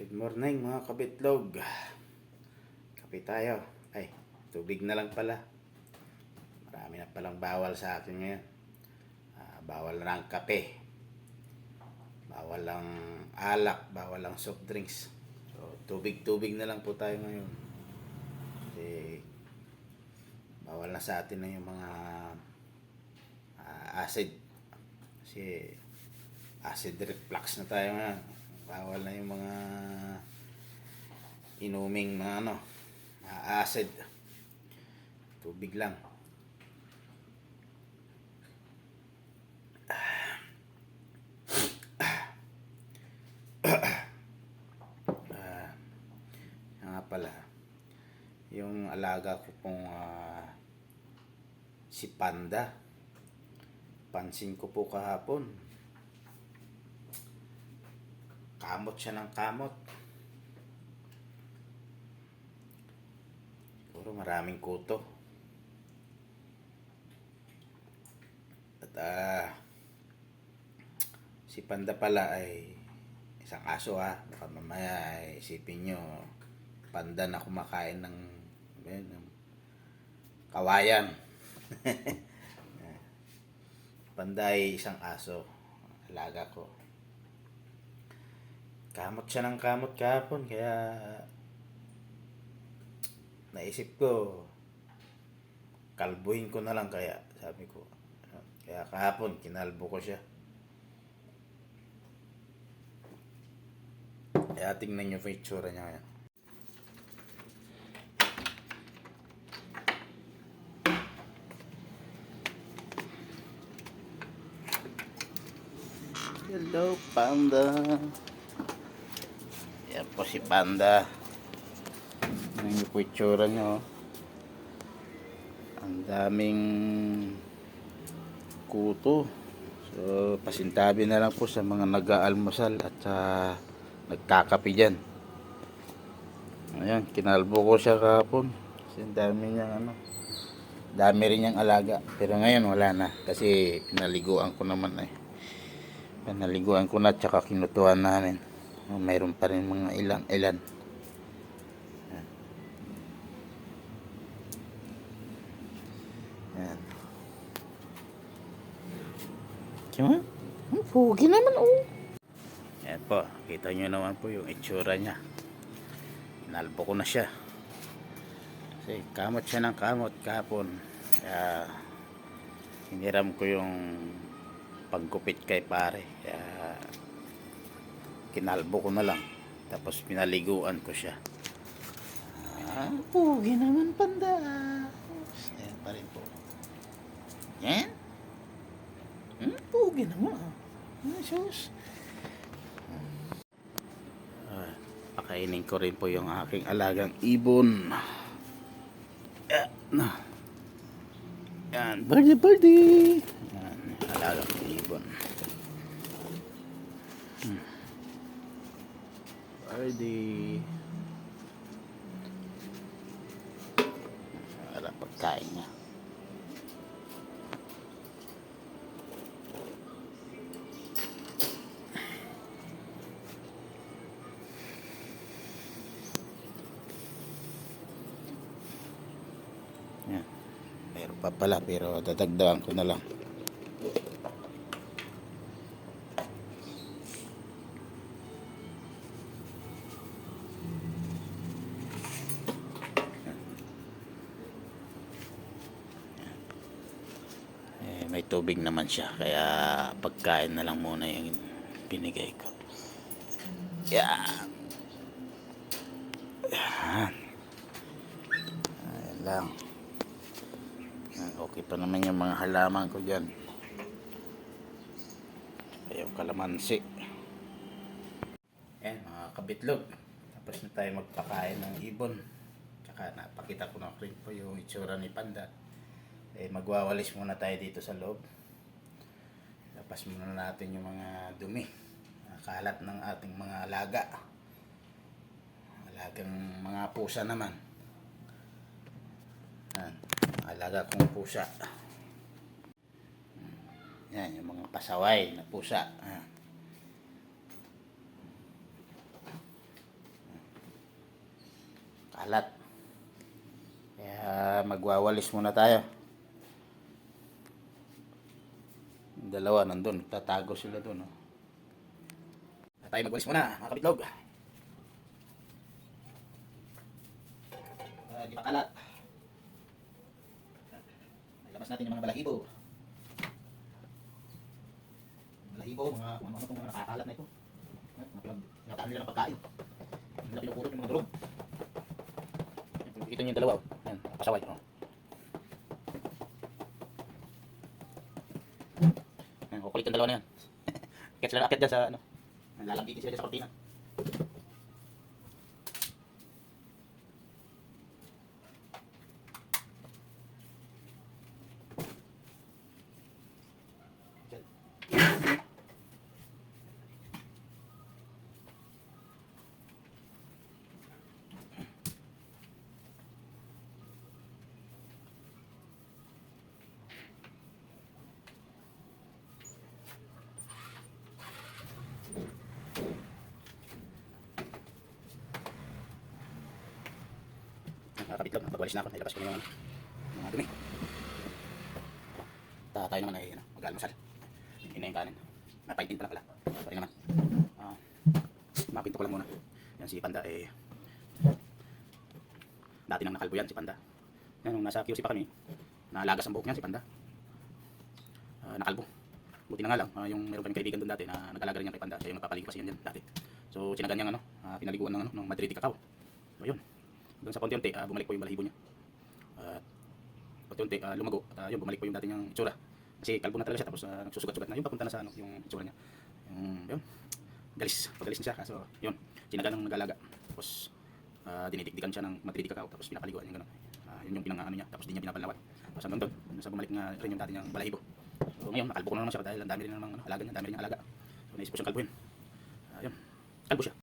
Good morning mga kabitlog. Kape tayo. Ay, tubig na lang pala. Marami na palang bawal sa akin ngayon. Ah, bawal na ang kape. Bawal lang alak, bawal lang soft drinks. So, tubig-tubig na lang po tayo ngayon. Kasi bawal na sa atin na yung mga ah, acid. Kasi acid reflux na tayo ngayon. Bawal na yung mga inuming mga ano, mga acid. Tubig lang. Ah, nga pala, yung alaga ko pong ah, si Panda, pansin ko po kahapon, kamot siya ng kamot. Siguro maraming kuto. At ah, si Panda pala ay isang aso ha. Baka mamaya ay isipin nyo, panda na kumakain ng, ano yun, ng kawayan. Panda ay isang aso. Alaga ko. Kamot siya ng kamot kahapon, kaya naisip ko, kalbuhin ko na lang kaya, sabi ko. Kaya kahapon, kinalbo ko siya. Kaya tingnan niyo po yung itsura niya ngayon. Hello, Panda. Po si Panda. Po yung niya. oh. Ang daming kuto. So, pasintabi na lang po sa mga nag-aalmusal at sa nagkakape dyan. Ayan, kinalbo ko siya kahapon. Kasi dami niyang ano. Dami rin niyang alaga. Pero ngayon wala na. Kasi pinaliguan ko naman eh. Pinaliguan ko na tsaka kinutuan namin. Oh, Mayroon pa rin mga ilan ilan. Ayan. Ayan. Diba? Ang pogi naman oh. Ayan po, kita nyo naman po yung itsura niya. Inalbo ko na siya. Kasi kamot siya ng kamot kahapon. Kaya hiniram ko yung pagkupit kay pare. Kaya kinalbo ko na lang. Tapos pinaliguan ko siya. Ah, pogi naman panda. Ayan pa rin po. Yan. Hmm, pogi naman. Ah, sus. Ah, pakainin ko rin po yung aking alagang ibon. Yan. na. Yan. Birdie, birdie. Yan. Alagang ibon. Hmm. Birdie. Para pagkain niya. Yan. Meron pa pala pero dadagdagan ko na lang. Eh, may tubig naman siya kaya pagkain na lang muna yung binigay ko. Yan. Yan. Ayan lang. Yan, okay pa naman yung mga halaman ko dyan. Yung kalamansi. Yan, mga kabitlog. Tapos na tayo magpakain ng ibon. Tsaka napakita ko na rin po yung itsura ni Panda. Eh, magwawalis muna tayo dito sa loob. Lapas muna natin yung mga dumi. Kalat ng ating mga alaga. Alagang mga pusa naman. Yan. Alaga kong pusa. Yan, yung mga pasaway na pusa. Yan. Kalat. Kaya magwawalis muna tayo. Yung Dalawa nandun. Tatago sila dun. Oh. Tayo magwalis muna, mga kabitlog. Uh, di pa kalat. Ilabas natin yung mga balahibo. Balahibo, mga kung ano-ano itong mga nakakalat na ito. Nataan nila ng pagkain. Hindi na pinupurot yung mga durog. Ito yung dalawa. oh. Yan, pasaway. Oh. Yan, kukulit yung dalawa na yan. Kaya sila akit dyan sa ano. Lalambitin sila dyan sa kortina. Lang, pagwalis na ako, nilabas ko na yung ano, mga dumi. Ta tayo naman ay ano, mag-almasal. Yun na yung kanin. Ah, paintin pa lang pala. Sorry naman. Ah, mapinto ko lang muna. Yan si Panda eh. Dati nang nakalbo yan si Panda. Yan, nung nasa QC pa kami, naalagas ang buhok niyan si Panda. Ah, nakalbo. Buti na nga lang, ah, yung meron kami kaibigan doon dati na nag-alaga rin yan kay Panda. Siya yung nagpapaligo kasi yan dyan dati. So, sinagan niyang ano, ah, pinaliguan ng, ano, ng Madrid Cacao. So, yun. Hanggang sa konti-unti, ah, bumalik po yung balahibo niya. At konti-unti, ah, lumago. At ah, yun, bumalik po yung dati niyang itsura. Kasi kalbo na talaga siya, tapos ah, nagsusugat-sugat na. Yung papunta na sa ano, yung itsura niya. Yung, yun, galis. Pagalis na siya. Kaso, yun, sinagan ng nag-alaga. Tapos, ah, dinidikdikan siya ng Madrid Cacao. Tapos pinapaliguan niya gano'n. Ah, yun yung pinang ano niya. Tapos di niya pinapanlawat. Tapos hanggang doon, sa bumalik nga rin yung dati niyang balahibo. So ngayon, nakalbo ko na naman siya dahil ang dami rin namang ano, alaga niya, ang dami rin niyang alaga. So naisip ko siyang kalbuhin. Ah, yun, kalbo siya.